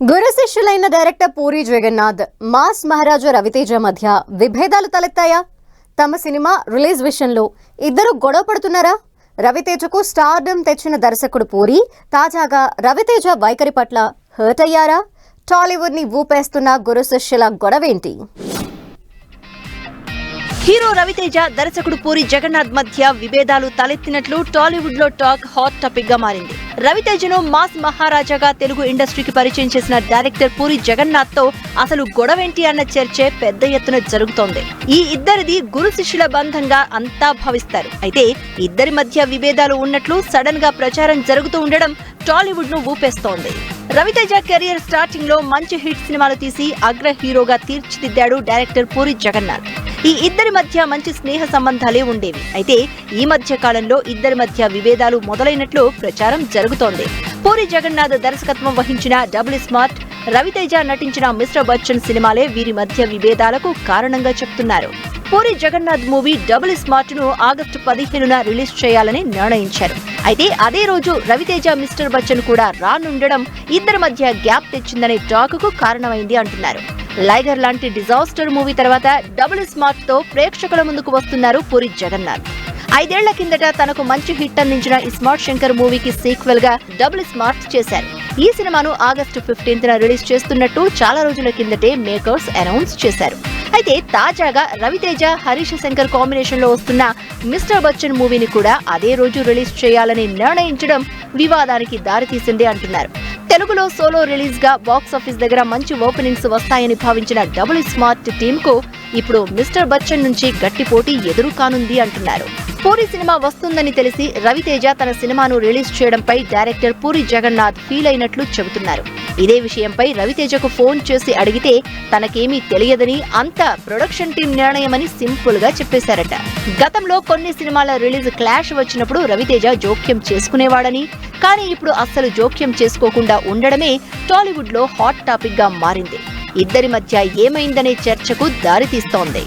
గురు శిష్యులైన director Puri Jagannath mass Maharaja Ravi Teja మధ్య విభేదాలు తలెత్తాయా? తమ సినిమా రిలీజ్ విషయంలో ఇద్దరు గొడవ పడుతున్నారా? రవితేజకు స్టార్డమ్ తెచ్చిన దర్శకుడు పూరి తాజాగా రవితేజ వైఖరి పట్ల హర్ట్ అయ్యారా? టాలీవుడ్ని ఊపేస్తున్న గురు శిష్యుల గొడవేంటి? హీరో రవితేజ దర్శకుడు పూరి జగన్నాథ్ మధ్య విభేదాలు తలెత్తినట్లు టాలీవుడ్లో టాక్ హాట్ టాపిక్గా మారింది. రవితేజను మాస్ మహారాజాగా తెలుగు ఇండస్ట్రీకి పరిచయం చేసిన డైరెక్టర్ పూరి జగన్నాథ్తో అసలు గొడవేంటి అన్న చర్చే పెద్ద ఎత్తున జరుగుతోంది. ఈ ఇద్దరిది గురు శిష్యుల బంధంగా అంతా భావిస్తారు. అయితే ఇద్దరి మధ్య విభేదాలు ఉన్నట్లు సడన్గా ప్రచారం జరుగుతూ ఉండడం టాలీవుడ్ను ఊపేస్తోంది. రవితేజ కెరియర్ స్టార్టింగ్లో మంచి హిట్ సినిమాలు తీసి అగ్ర హీరోగా తీర్చిదిద్దాడు డైరెక్టర్ పూరి జగన్నాథ్. ఈ ఇద్దరి మధ్య మంచి స్నేహ సంబంధాలే ఉండేవి. అయితే ఈ మధ్య కాలంలో ఇద్దరి మధ్య విభేదాలు మొదలైనట్లు ప్రచారం జరుగుతోంది. పూరి జగన్నాథ్ దర్శకత్వం వహించిన డబుల్ స్మార్ట్ రవితేజ నటించిన మిస్టర్ బచ్చన్ సినిమాలే వీరి మధ్య విభేదాలకు కారణంగా చెప్తున్నారు. పూరి జగన్నాథ్ మూవీ డబుల్ స్మార్ట్ను ఆగస్టు పదిహేనున రిలీజ్ చేయాలని నిర్ణయించారు. అయితే అదే రోజు రవితేజ మిస్టర్ బచ్చన్ కూడా రానుండడం ఇద్దరి మధ్య గ్యాప్ తెచ్చిందనే టాక్కు కారణమైంది అంటున్నారు. లైగర్ లాంటి డిజాస్టర్ మూవీ తర్వాత డబుల్ స్మార్ట్తో ప్రేక్షకుల ముందుకు వస్తున్నారు పూరి జగన్నాథ్. ఐదేళ్ళ కిందట తనకు మంచి హిట్ అందించిన ఈ స్మార్ట్ శంకర్ మూవీకి సీక్వెల్గా డబుల్ స్మార్ట్ చేశారు. ఈ సినిమాను ఆగస్టు ఫిఫ్టీన్త్ రిలీజ్ చేస్తున్నట్టు చాలా రోజుల కిందటే మేకర్స్ అనౌన్స్ చేశారు. అయితే తాజాగా రవితేజ హరీష్ శంకర్ కాంబినేషన్లో వస్తున్న మిస్టర్ బచ్చన్ మూవీని కూడా అదే రోజు రిలీజ్ చేయాలని నిర్ణయించడం వివాదానికి దారితీసింది అంటున్నారు. తెలుగులో సోలో రిలీజ్గా బాక్స్ ఆఫీస్ దగ్గర మంచి ఓపెనింగ్స్ వస్తాయని భావించిన డబుల్ స్మార్ట్ టీమ్కు ఇప్పుడు మిస్టర్ బచ్చన్ నుంచి గట్టి పోటీ ఎదురు కానుంది అంటున్నారు. పూరి సినిమా వస్తుందని తెలిసి రవితేజ తన సినిమాను రిలీజ్ చేయడంపై డైరెక్టర్ పూరి జగన్నాథ్ ఫీల్ అయినట్లు చెబుతున్నారు. ఇదే విషయంపై రవితేజకు ఫోన్ చేసి అడిగితే తనకేమీ తెలియదని అంతా ప్రొడక్షన్ టీం నిర్ణయమని సింపుల్గా చెప్పేశారట. గతంలో కొన్ని సినిమాల రిలీజ్ క్లాష్ వచ్చినప్పుడు రవితేజ జోక్యం చేసుకునేవాడని కానీ ఇప్పుడు అస్సలు జోక్యం చేసుకోకుండా ఉండడమే టాలీవుడ్లో హాట్ టాపిక్గా మారింది. ఇద్దరి మధ్య ఏమైందనే చర్చకు దారితీస్తోంది.